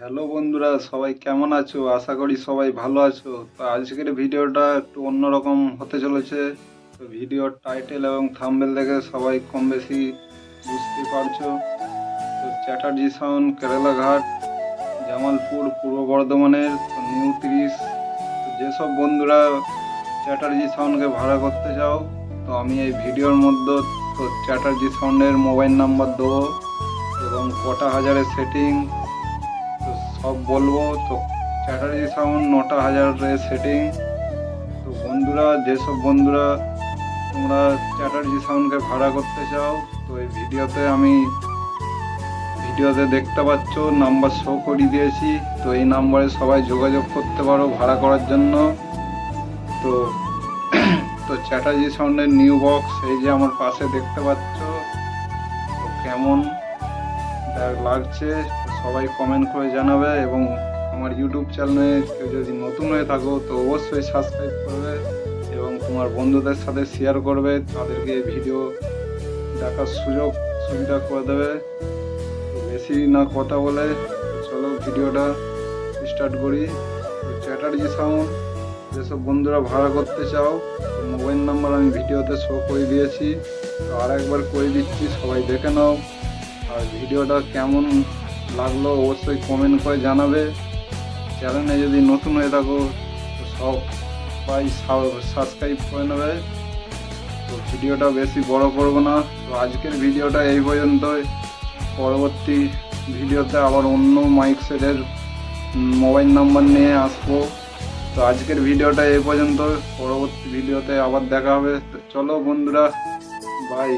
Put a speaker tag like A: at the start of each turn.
A: Hello বন্ধুরা, সবাই কেমন আছো? আশা করি সবাই ভালো আছো। তো আজকের ভিডিওটা একটু অন্যরকম হতে চলেছে। তো ভিডিওর টাইটেল এবং থাম্বেল দেখে সবাই কম বেশি বুঝতে পারছ। তো চ্যাটার্জি সাউন্ড, কেরালা ঘাট, জামালপুর, পূর্ব বর্ধমানের নিউ তিরিশ। যেসব বন্ধুরা চ্যাটার্জি সাউন্ডকে ভাড়া করতে চাও, তো আমি এই ভিডিওর মধ্যে তো চ্যাটার্জি সাউন্ডের মোবাইল নাম্বার দেবো এবং কটা হাজারের সেটিং সব বলব। তো চ্যাটার্জি সাউন্ড নটা হাজারের সেটিং তো বন্ধুরা, যেসব বন্ধুরা তোমরা চ্যাটার্জি সাউন্ডকে ভাড়া করতে চাও, তো এই ভিডিওতে আমি ভিডিওতে দেখতে পাচ্ছ নাম্বার শো করিয়ে দিয়েছি। তো এই নাম্বারে সবাই যোগাযোগ করতে পারো ভাড়া করার জন্য। তো তো চ্যাটার্জি সাউন্ডের নিউ বক্স এই যে আমার পাশে দেখতে পাচ্ছ। তো কেমন? লাগছে, সবাই কমেন্ট করে জানাবে এবং আমার ইউটিউব চ্যানেলে কেউ যদি নতুন হয়ে থাকো, তো অবশ্যই সাবস্ক্রাইব করবে এবং তোমার বন্ধুদের সাথে শেয়ার করবে, তাদেরকে ভিডিও দেখার সুযোগ সুবিধা করে দেবে। বেশি না কথা বলে, চলো ভিডিওটা স্টার্ট করি। চ্যাটার্জি সাউন্ড যেসব বন্ধুরা ভাড়া করতে চাও মোবাইল নাম্বার আমি ভিডিওতে শো করে দিয়েছি। তো আর একবার করে দিচ্ছি, সবাই দেখে নাও। আর ভিডিওটা কেমন লাগল অবশ্যই কমেন্ট করে জানাবে। চ্যানেলে যদি নতুন হয়ে থাকো সবাই সাবস্ক্রাইব করে নেবে। তো ভিডিওটা বেশি বড় করব না। তো আজকের ভিডিওটা এই পর্যন্তই। পরবর্তী ভিডিওতে আবার অন্য মাইক সেটের মোবাইল নাম্বার নিয়ে আসব। তো আজকের ভিডিওটা এই পর্যন্ত পরবর্তী ভিডিওতে আবার দেখা হবে। চলো বন্ধুরা বাই